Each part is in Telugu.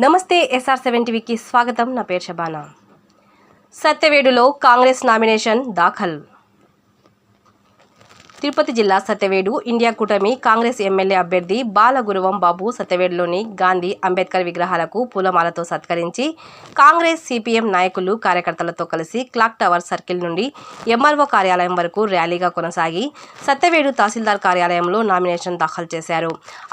నమస్తే ఎస్ఆర్ సెవెన్ టీవీకి స్వాగతం. నా పేరు షబానా. సత్యవేడులో కాంగ్రెస్ నామినేషన్ దాఖల్. తిరుపతి జిల్లా సత్యవేడు ఇండియా కూటమి కాంగ్రెస్ ఎమ్మెల్యే అభ్యర్థి బాలగురువం బాబు సత్యవేడులోని గాంధీ అంబేద్కర్ విగ్రహాలకు పూలమాలతో సత్కరించి కాంగ్రెస్ సిపిఎం నాయకులు కార్యకర్తలతో కలిసి క్లాక్ టవర్ సర్కిల్ నుండి ఎంఆర్ఓ కార్యాలయం వరకు ర్యాలీగా కొనసాగి సత్యవేడు తహసీల్దార్ కార్యాలయంలో నామినేషన్ దాఖలు చేశారు.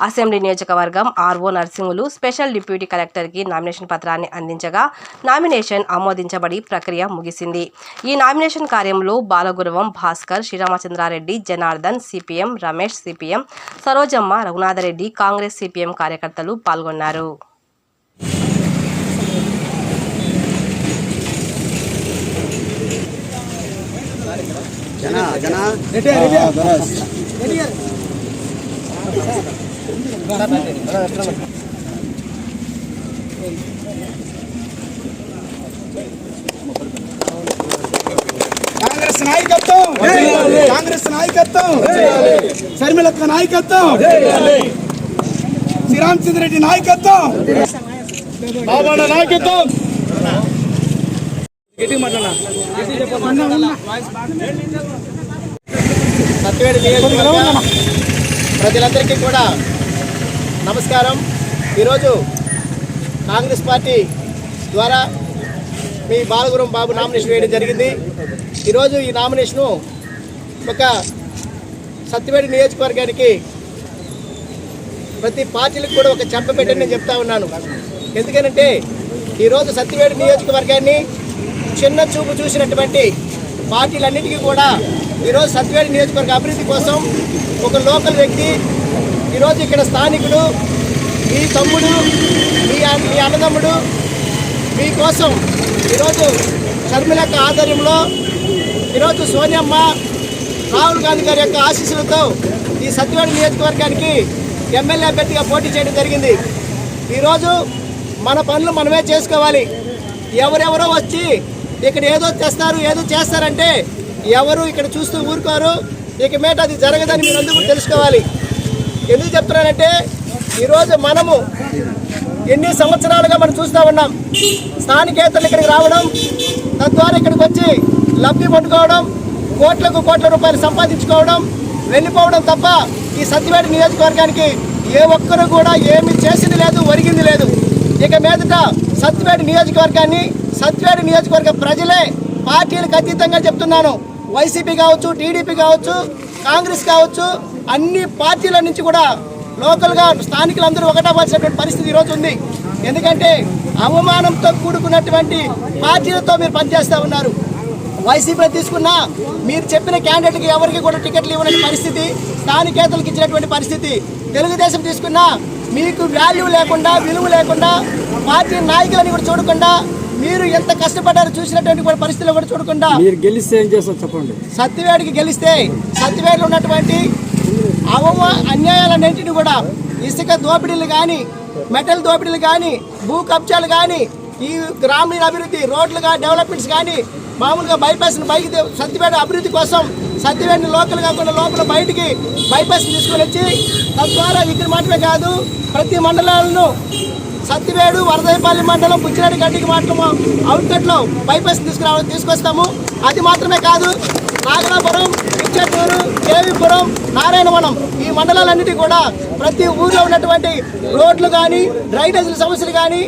అసెంబ్లీ నియోజకవర్గం ఆర్ఓ నర్సింగులు స్పెషల్ డిప్యూటీ కలెక్టర్కి నామినేషన్ పత్రాన్ని అందించగా నామినేషన్ ఆమోదించబడి ప్రక్రియ ముగిసింది. ఈ నామినేషన్ కార్యంలో Balaguruvam Bhaskar శ్రీరామచంద్రారెడ్డి Janardhan CPM Ramesh CPM Sarojamma Raghunatha Reddy Congress CPM కార్యకర్తలు పాల్గొన్నారు. జన జన. కాంగ్రెస్ నాయకత్వం కాంగ్రెస్ నాయకత్వం. శర్మిలక్క నాయకత్వం. శ్రీరామచంద్ర రెడ్డి నాయకత్వం. బాబాల నాయకత్వం. సత్యవేడి నియోజకవర్గ ప్రజలందరికీ కూడా నమస్కారం. ఈరోజు కాంగ్రెస్ పార్టీ ద్వారా మీ బాలగురం బాబు నామినేషన్ వేయడం జరిగింది. ఈరోజు ఈ నామినేషను ఒక సత్యవేడి నియోజకవర్గానికి ప్రతి పార్టీలకు కూడా ఒక చెప్పబెట్టని నేను చెప్తా ఉన్నాను. ఎందుకనంటే ఈరోజు సత్యవేడి నియోజకవర్గాన్ని చిన్న చూపు చూసినటువంటి పార్టీలన్నిటికీ కూడా ఈరోజు సత్యవేడి నియోజకవర్గ అభివృద్ధి కోసం ఒక లోకల్ వ్యక్తి ఈరోజు ఇక్కడ స్థానికుడు మీ తమ్ముడు మీ మీ అన్నదమ్ముడు మీకోసం ఈరోజు షర్మిలక్క ఆధ్వర్యంలో ఈరోజు సోనియమ్మ రాహుల్ గాంధీ గారి యొక్క ఆశీస్సులతో ఈ సత్యవాడ నియోజకవర్గానికి ఎమ్మెల్యే అభ్యర్థిగా పోటీ చేయడం జరిగింది. ఈరోజు మన పనులు మనమే చేసుకోవాలి. ఎవరెవరో వచ్చి ఇక్కడ ఏదో తెస్తారు ఏదో చేస్తారంటే ఎవరు ఇక్కడ చూస్తూ ఊరుకోరు. ఇక మీద అది జరగదని మీరు అందరూ తెలుసుకోవాలి. ఎందుకు చెప్తున్నానంటే ఈరోజు మనము ఎన్ని సంవత్సరాలుగా మనం చూస్తూ ఉన్నాం. స్థానికేతలు ఇక్కడికి రావడం తద్వారా ఇక్కడికి వచ్చి లబ్ధి పట్టుకోవడం కోట్లకు కోట్ల రూపాయలు సంపాదించుకోవడం వెళ్ళిపోవడం తప్ప ఈ సత్యవేడి నియోజకవర్గానికి ఏ ఒక్కరు కూడా ఏమి చేసింది లేదు ఒరిగింది లేదు. ఇక మీదట సత్యవేడి నియోజకవర్గాన్ని సత్యవేడి నియోజకవర్గ ప్రజలే పార్టీలకు అతీతంగా చెప్తున్నాను. వైసీపీ కావచ్చు టీడీపీ కావచ్చు కాంగ్రెస్ కావచ్చు అన్ని పార్టీల నుంచి కూడా లోకల్గా స్థానికులందరూ ఒకటవలసినటువంటి పరిస్థితి ఈరోజు ఉంది. ఎందుకంటే అవమానంతో కూడుకున్నటువంటి పార్టీలతో మీరు పనిచేస్తూ ఉన్నారు. వైసీపీలో తీసుకున్నా మీరు చెప్పిన క్యాండిడేట్కి ఎవరికి కూడా టికెట్లు ఇవ్వని పరిస్థితి స్థానికేతలకు ఇచ్చినటువంటి పరిస్థితి. తెలుగుదేశం తీసుకున్నా మీకు వాల్యూ లేకుండా విలువ లేకుండా పార్టీ నాయకులని కూడా చూడకుండా మీరు ఎంత కష్టపడ్డారో చూసినటువంటి కూడా పరిస్థితులు కూడా చూడకుండా మీరు గెలిస్తే ఏం చేస్తారు చెప్పండి? సత్యవేడికి గెలిస్తే సత్యవేడిలో ఉన్నటువంటి అవమ అన్యాయాలన్నింటినీ కూడా ఇసుక దోపిడీలు కానీ మెటల్ దోపిడీలు కానీ భూ కబ్జాలు కానీ ఈ గ్రామీణ అభివృద్ధి రోడ్లు కానీ డెవలప్మెంట్స్ కానీ మామూలుగా బైపాస్ బైక్ సత్యపేట అభివృద్ధి కోసం సత్యపేటని లోకల్ కాకుండా లోపల బయటికి బైపాస్ తీసుకొని వచ్చి తద్వారా ఇక్కడ మాత్రమే కాదు ప్రతి మండలాలను సత్తివేడు వరదైపల్లి మండలం బుచ్చిరెడ్డి గడ్డికి మాత్రము అవుట్లెట్లో బైపాస్ తీసుకురావడం తీసుకొస్తాము. అది మాత్రమే కాదు నాగలాపురం ఇచ్చటూరు దేవిపురం నారాయణవనం ఈ మండలాలన్నిటి కూడా ప్రతి ఊరిలో ఉన్నటువంటి రోడ్లు కానీ డ్రైనేజీల సమస్యలు కానీ